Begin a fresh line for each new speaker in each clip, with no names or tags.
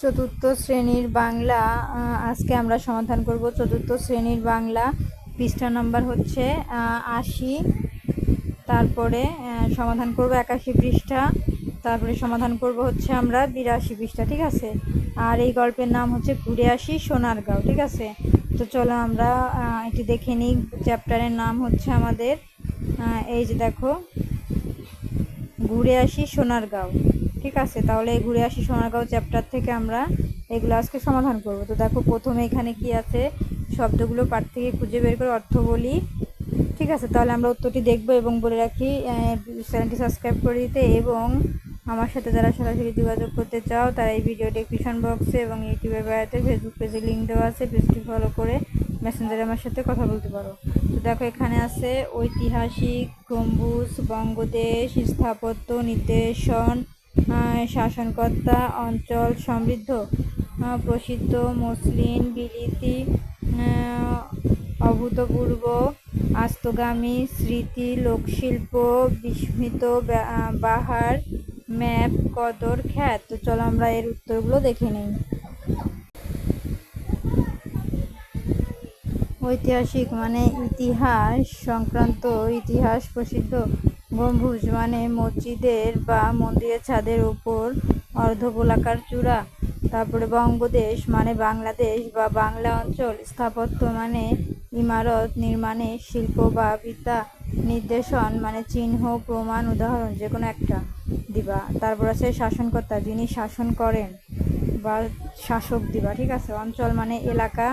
চতুর্থ শ্রেণির বাংলা আজকে আমরা সমাধান করব চতুর্থ শ্রেণির বাংলা। পৃষ্ঠা নাম্বার হচ্ছে আশি। তারপরে সমাধান করব একাশি পৃষ্ঠা। তারপরে সমাধান করব হচ্ছে আমরা বিরাশি পৃষ্ঠা, ঠিক আছে? আর এই গল্পের নাম হচ্ছে ঘুরে আসি সোনারগাঁও, ঠিক আছে? তো চলো আমরা একটু দেখে নিই চ্যাপ্টারের নাম হচ্ছে আমাদের এই যে দেখো ঘুরে আসি সোনারগাঁও। ঠিক আছে, তাহলে ঘুরে আসি সোনারগাঁও চ্যাপ্টার থেকে আমরা। এগুলো আজকে সমাধান করব। তো দেখো, প্রথমে এখানে কি আছে? শব্দগুলো পাঠ থেকে খুঁজে বের করে অর্থ বলি। ঠিক আছে, তাহলে আমরা উত্তরটি দেখব এবং বলে রাখি চ্যানেলটি সাবস্ক্রাইব করে দিতে এবং আমার সাথে যারা সরাসরি যোগাযোগ করতে চাও, তারা এই ভিডিও ডেসক্রিপশন বক্সে এবং ইউটিউবে বেড়াতে ফেসবুক পেজে লিঙ্ক দেওয়া আছে। পেজটি ফলো করে মেসেঞ্জারে আমার সাথে কথা বলতে পারো। তো দেখো, এখানে আছে ঐতিহাসিক গম্বুজ, বঙ্গদেশ, স্থাপত্য, নির্দেশন শাসনকর্তা অঞ্চল সমৃদ্ধ প্রসিদ্ধ মসলিন বিলিতি অভূতপূর্ব আস্তগামী স্মৃতি, লোকশিল্প, বিস্মিত বাহার, ম্যাপ, কদর, খ্যাত। তো চলো আমরা এর উত্তরগুলো দেখে নিই। ঐতিহাসিক মানে ইতিহাস সংক্রান্ত ইতিহাস প্রসিদ্ধ। গম্বুজ মানে মসজিদের বা মন্দিরের ছাদের উপর অর্ধগোলাকার চূড়া। তারপরে বঙ্গদেশ মানে বাংলাদেশ বা বাংলা অঞ্চল। স্থাপত্য মানে ইমারত, নির্মাণে শিল্প বা বিদ্যা নির্দেশন মানে চিহ্ন, প্রমাণ, উদাহরণ যে কোনো একটা দিবা। তারপর আছে শাসনকর্তা, যিনি শাসন করেন বা শাসক দিবা, ঠিক আছে? অঞ্চল মানে এলাকা,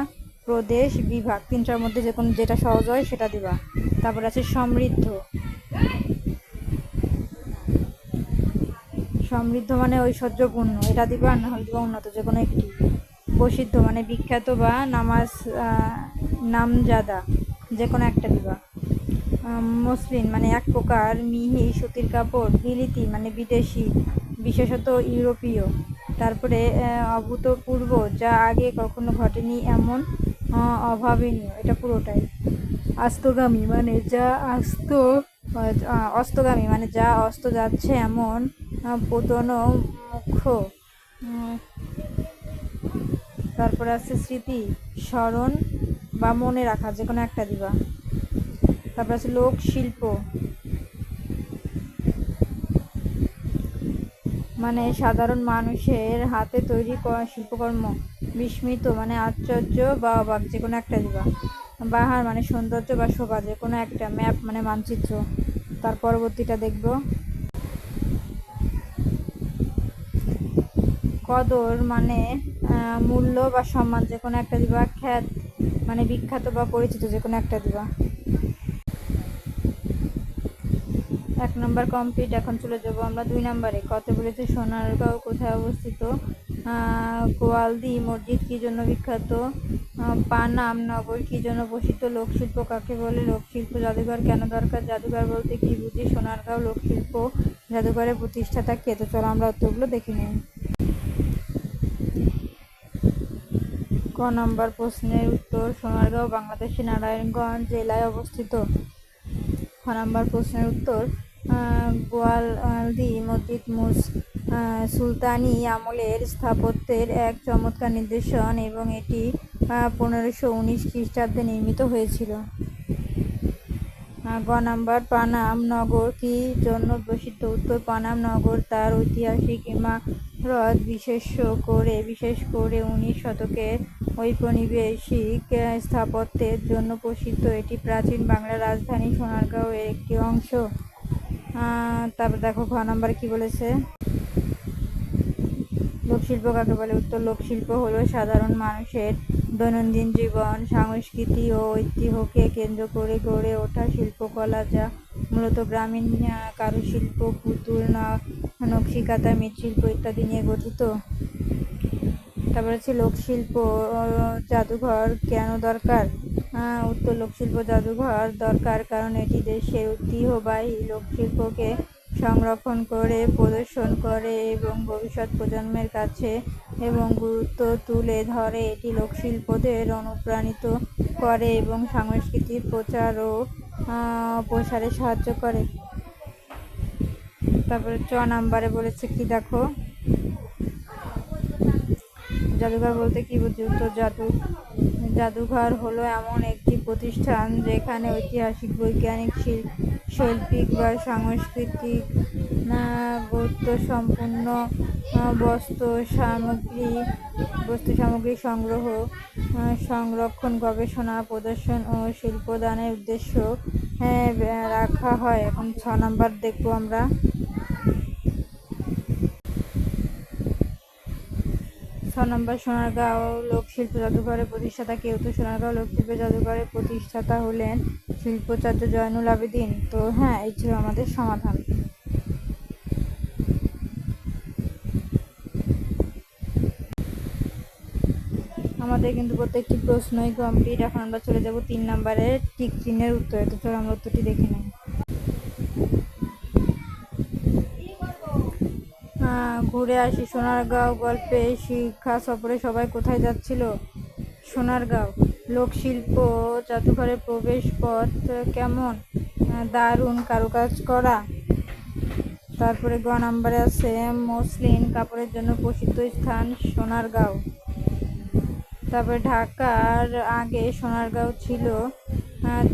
প্রদেশ, বিভাগ, তিনটার মধ্যে যে কোনো যেটা সহজ হয় সেটা দিবা। তারপর আছে সমৃদ্ধ। সমৃদ্ধ মানে ঐশ্বর্যপূর্ণ। এটা দিবা না হলে দিবা উন্নত যে কোনো একটি। প্রসিদ্ধ মানে বিখ্যাত বা নামাজ নামজাদা যে কোনো একটা দিবা। মসলিন মানে এক প্রকার মিহি সুতির কাপড় বিলিতি মানে বিদেশি, বিশেষত ইউরোপীয়। তারপরে অভূতপূর্ব, যা আগে কখনো ঘটেনি এমন অভাবনীয়। এটা পুরোটাই। আস্তগামী মানে যা আস্ত অস্তগামী মানে যা অস্ত যাচ্ছে এমন পতন মুখ্য তারপরে আছে স্মৃতি, স্মরণ বা মনে রাখা যে কোনো একটা দিবা। তারপর আছে লোক, শিল্প। মানে সাধারণ মানুষের হাতে তৈরি করা শিল্পকর্ম। বিস্মিত মানে আশ্চর্য বা অবাক যে কোনো একটা দিবা। বাহার মানে সৌন্দর্য বা শোভা যে কোনো একটা, ম্যাপ মানে মানচিত্র। তার পরবর্তীটা দেখব। কদর মানে মূল্য বা সম্মান, যে কোনো একটা দিবা, খ্যাত মানে বিখ্যাত বা পরিচিত যে কোনো একটা দিবা। এক নম্বর কমপ্লিট এখন চলে যাব আমরা দুই নম্বরে। কত বলেছে? সোনারগাঁও কোথায় অবস্থিত? গোয়ালদি মসজিদ, কি জন্য বিখ্যাত? পানাম নগর, কি জন্য প্রসিদ্ধ লোকশিল্প কাকে বলে? লোকশিল্প জাদুঘর কেন দরকার? জাদুঘর বলতে কি বুঝি? সোনারগাঁও লোকশিল্প জাদুঘরের প্রতিষ্ঠাতা কে? তো চলো আমরা উত্তরগুলো দেখে নিই। ক নম্বর প্রশ্নের উত্তর সোনারগাঁও, বাংলাদেশের নারায়ণগঞ্জ জেলায় অবস্থিত। খ নম্বর প্রশ্নের উত্তর গোয়ালদি মসজিদ মুস সুলতানি আমলের স্থাপত্যের এক চমৎকার নিদর্শন এবং এটি পনেরোশো উনিশ খ্রিস্টাব্দে নির্মিত হয়েছিল। গ নাম্বার, পানাম নগর কি জন্য প্রসিদ্ধ? উত্তর, পানাম নগর তার ঐতিহাসিক ইমারত বিশেষ করে বিশেষ করে উনিশ শতকের ঔপনিবেশিক স্থাপত্যের জন্য প্রসিদ্ধ। এটি প্রাচীন বাংলার রাজধানী সোনারগাঁও এর একটি অংশ। তারপর দেখো ঘ নাম্বার কী বলেছে? লোকশিল্প কাকে বলে? উত্তর লোকশিল্প হলো সাধারণ মানুষের দৈনন্দিন জীবন, সংস্কৃতি ও ঐতিহ্যকে কেন্দ্র করে গড়ে ওঠা শিল্পকলা যা মূলত গ্রামীণ কারুশিল্প, পুতুল, ন- নকশিকাঁথা মৃৎশিল্প ইত্যাদি নিয়ে গঠিত। তারপর হচ্ছে লোকশিল্প জাদুঘর কেন দরকার? উত্তর লোকশিল্প, জাদুঘর দরকার কারণ এটি দেশের ঐতিহ্যবাহী লোকশিল্পকে সংরক্ষণ করে, প্রদর্শন করে এবং ভবিষ্যৎ প্রজন্মের কাছে এবং গুরুত্ব তুলে ধরে। এটি লোকশিল্পদের অনুপ্রাণিত করে এবং সংস্কৃতির প্রচার ও প্রসারে সাহায্য করে। তারপরে চ নাম্বারে বলেছে কি দেখো? জাদুঘর বলতে কি বুঝি? উত্তর জাদু, জাদুঘর হলো এমন একটি প্রতিষ্ঠান যেখানে ঐতিহাসিক, বৈজ্ঞানিক শিল- শৈল্পিক বা সাংস্কৃতিক গুরুত্ব গুরুত্বসম্পন্ন বস্ত্র বস্তু সামগ্রী বস্তু সামগ্রী সংগ্রহ সংরক্ষণ, গবেষণা, প্রদর্শন ও শিল্পদানের উদ্দেশ্য রাখা হয়। এখন ছ নম্বর দেখব আমরা। ছ নম্বর সোনারগাঁও লোকশিল্প জাদুঘরের প্রতিষ্ঠাতা কেউ তো সোনারগাঁও লোকশিল্প জাদুঘরের প্রতিষ্ঠাতা হলেন শিল্পাচার্য জয়নুল আবেদিন। তো হ্যাঁ এই ছিল আমাদের সমাধান। আমাদের কিন্তু প্রত্যেকটি প্রশ্নই কমপ্লিট এখন আমরা চলে যাব তিন নম্বরের টিক চিহ্নের উত্তরে। তো চলো আমরা উত্তরটি দেখে নিই। ঘুরে আসি সোনারগাঁও গল্পে শিক্ষা সফরে সবাই কোথায় যাচ্ছিল? সোনারগাঁও, লোকশিল্প জাদুঘরের প্রবেশ পথ কেমন দারুণ কারুকাজ করা। তারপরে গ নাম্বারে আছে, মসলিন কাপড়ের জন্য প্রসিদ্ধ স্থান সোনারগাঁও। তারপরে ঢাকার আগে সোনারগাঁও ছিল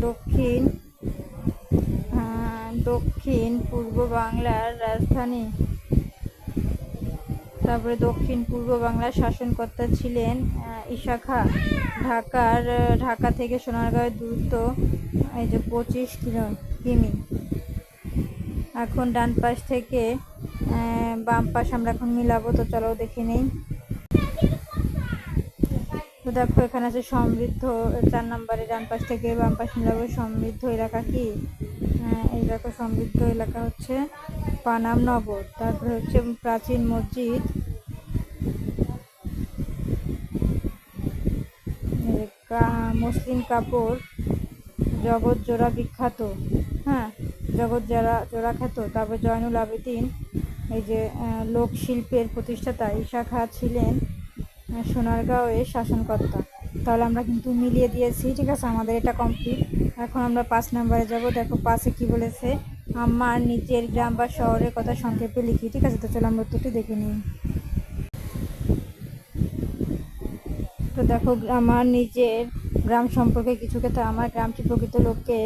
দক্ষিণ দক্ষিণ পূর্ব বাংলার রাজধানী। তারপরে দক্ষিণ পূর্ব বাংলার শাসনকর্তা ছিলেন ঈশা খাঁ ঢাকার ঢাকা থেকে সোনারগাঁয়ের দূরত্ব, এই যে পঁচিশ কিলো কিমি। এখন ডান পাশ থেকে বাম পাশ আমরা এখন মিলাবো, তো চলো দেখে নেই। তো দেখো, এখানে আছে সমৃদ্ধ, চার নম্বরে ডান পাশ থেকে বাম পাশ মিলাবো, সমৃদ্ধ এলাকা কি? এই দেখো, সমৃদ্ধ এলাকা হচ্ছে পানাম নগর, তারপরে হচ্ছে প্রাচীন মসজিদ। মসলিন কাপড়, জগৎ জোড়া বিখ্যাত হ্যাঁ জগৎ জোড়া জোড়া খ্যাত। তারপর জয়নুল আবেদিন, এই যে লোকশিল্পের প্রতিষ্ঠাতা ঈশা খাঁ ছিলেন সোনারগাঁওয়ের শাসনকর্তা। তাহলে আমরা কিন্তু মিলিয়ে দিয়েছি, ঠিক আছে? আমাদের এটা কমপ্লিট এখন আমরা পাঁচ নাম্বারে যাব। দেখো পাঁচে কি বলেছে? আমার নিজের গ্রাম বা শহরের কথা সংক্ষেপে লিখি, ঠিক আছে? তো চলো আমরা উত্তরটি দেখে নিই। তো দেখো, আমার নিজের গ্রাম সম্পর্কে কিছু ক্ষেত্রে আমার গ্রামটি প্রকৃত লোককে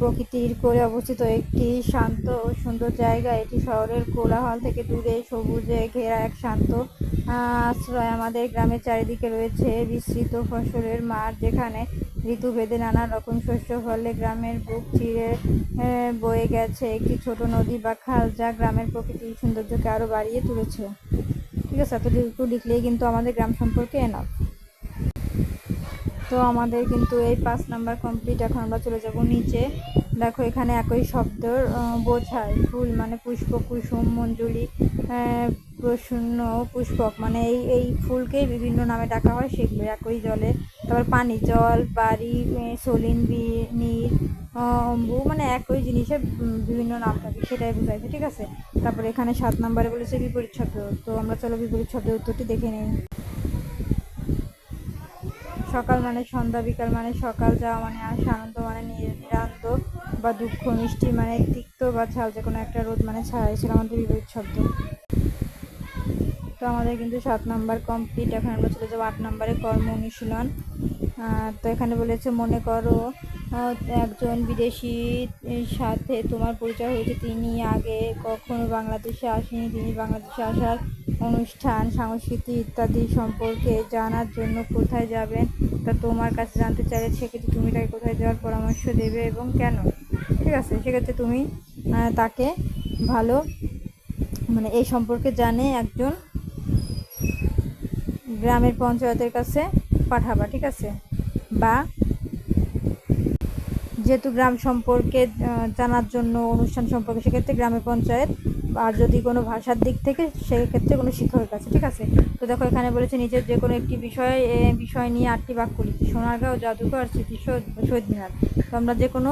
প্রকৃতির করে অবস্থিত একটি শান্ত ও সুন্দর জায়গা। এটি শহরের কোলাহল থেকে দূরে, সবুজে ঘেরা এক শান্ত আশ্রয়। আমাদের গ্রামের চারিদিকে রয়েছে বিস্তৃত ফসলের মাঠ, যেখানে ঋতুভেদে নানা রকম শস্য ফলে গ্রামের বুক চিরে বয়ে গেছে। একটি ছোট নদী বা খাল যা গ্রামের প্রকৃতির সৌন্দর্যকে আরও বাড়িয়ে তুলেছে। ঠিক আছে এতটুকু লিখলেই কিন্তু আমাদের গ্রাম সম্পর্কে এনাফ তো আমাদের কিন্তু এই পাঁচ নাম্বার কমপ্লিট এখন আমরা চলে যাব নিচে। দেখো এখানে একই শব্দ বোঝায়। ফুল মানে পুষ্প কুসুম মঞ্জুলি আহ, প্রসন্ন পুষ্পক। মানে এই এই ফুলকে বিভিন্ন নামে ডাকা হয় সেগুলো একই জলে। তারপর পানি, জল, বাড়ি সলিন, বি- নীর অম্বু মানে একই জিনিসের বিভিন্ন নাম থাকে, সেটাই বোঝাইছে, ঠিক আছে? তারপর এখানে সাত নাম্বারে বলেছে বিপরীত শব্দ তো আমরা চলো বিপরীত শব্দের উত্তরটি দেখে নিই। সকাল মানে সন্ধ্যা, বিকাল মানে সকাল, যাওয়া মানে আসা, আনন্দ মানে নিরানন্দ বা দুঃখ, মিষ্টি মানে তিক্ত বা ঝাল যে কোনো একটা রোদ মানে ছায়া ছিল আমাদের বিপরীত শব্দ তো আমাদের কিন্তু সাত নাম্বার কমপ্লিট এখন আমরা চলে যাব আট নাম্বারে কর্ম অনুশীলন। তো এখানে বলেছে, মনে করো একজন বিদেশি সাথে তোমার পরিচয় হয়েছে, তিনি আগে কখনো বাংলাদেশে আসেনি, তিনি বাংলাদেশে আসার অনুষ্ঠান, সংস্কৃতি ইত্যাদি সম্পর্কে জানার জন্য কোথায় যাবেন? তা তোমার কাছে জানতে চাইলে সেক্ষেত্রে তুমি তাকে কোথায় যাওয়ার পরামর্শ দেবে এবং কেন? ঠিক আছে, সেক্ষেত্রে তুমি তাকে ভালো মানে এই সম্পর্কে জানে একজন গ্রামের পঞ্চায়েতের কাছে পাঠাবা, ঠিক আছে? বা যেহেতু গ্রাম সম্পর্কে জানার জন্য অনুষ্ঠান সম্পর্কে, সেক্ষেত্রে গ্রামের পঞ্চায়েত আর যদি কোনো ভাষার দিক থেকে, সেক্ষেত্রে কোনো শিক্ষকের কাছে, ঠিক আছে? তো দেখো, এখানে বলেছে নিজের যে কোনো একটি বিষয় বিষয় নিয়ে আটটি বাক্য লিখি। সোনারগাঁও, জাদুঘর স্মৃতি শহীদ মিনার তো আমরা যে কোনো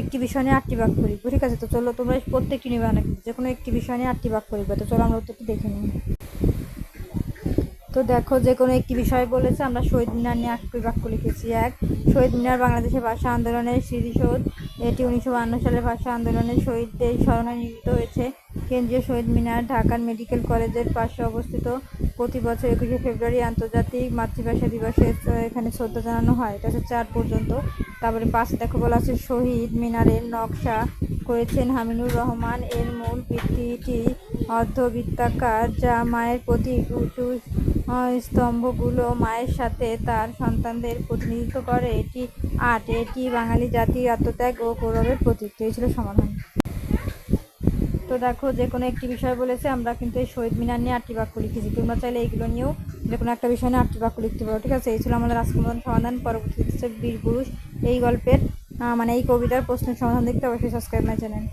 একটি বিষয় নিয়ে আটটি বাক্য লিখব, ঠিক আছে? তো চলো, তোমরা প্রত্যেকটি নিবে নাকি যে কোনো একটি বিষয় নিয়ে আটটি বাক্য লিখবে। তো চলো, আমরা উত্তরটি দেখে নিই। তো দেখো যে কোনো একটি বিষয় বলেছে, আমরা শহীদ মিনার নিয়ে আটটি বাক্য লিখেছি এক। শহীদ মিনার বাংলাদেশের ভাষা আন্দোলনের স্মৃতিসৌধ। এটি উনিশশো বাহান্ন সালে ভাষা আন্দোলনের শহীদদের স্মরণে নির্মিত হয়েছে। কেন্দ্রীয় শহীদ মিনার ঢাকার মেডিকেল কলেজের পাশে অবস্থিত। প্রতি বছর একুশে ফেব্রুয়ারি আন্তর্জাতিক মাতৃভাষা দিবসে এখানে শ্রদ্ধা জানানো হয়। এটা হচ্ছে চার পর্যন্ত। তারপরে পাঁচ দেখো বলা আছে, শহীদ মিনারের নকশা করেছেন হামিনুর রহমান। এর মূল ভিত্তিটি অর্ধবৃত্তাকার যা মায়ের প্রতীক স্তম্ভগুলো মায়ের সাথে তার সন্তানদের প্রতিনিধিত্ব করে। এটি আট এটি বাঙালি জাতির আত্মত্যাগ ও গৌরবের প্রতীক। এই ছিল সমাধান। তো দেখো, যে কোনো একটি বিষয় বলেছে, আমরা কিন্তু এই শহীদ মিনার নিয়ে আটটি বাক্য লিখেছি। তোমরা চাইলে এইগুলো নিয়েও যে কোনো একটা বিষয় নিয়ে আটটি বাক্য লিখতে পারো, ঠিক আছে? এই ছিল আমাদের মতন সমাধান। পরবর্তী বীর এই গল্পের মানে এই কবিতার প্রশ্নের সমাধান দেখতে অবশ্যই সাবস্ক্রাইব মাই চ্যানেল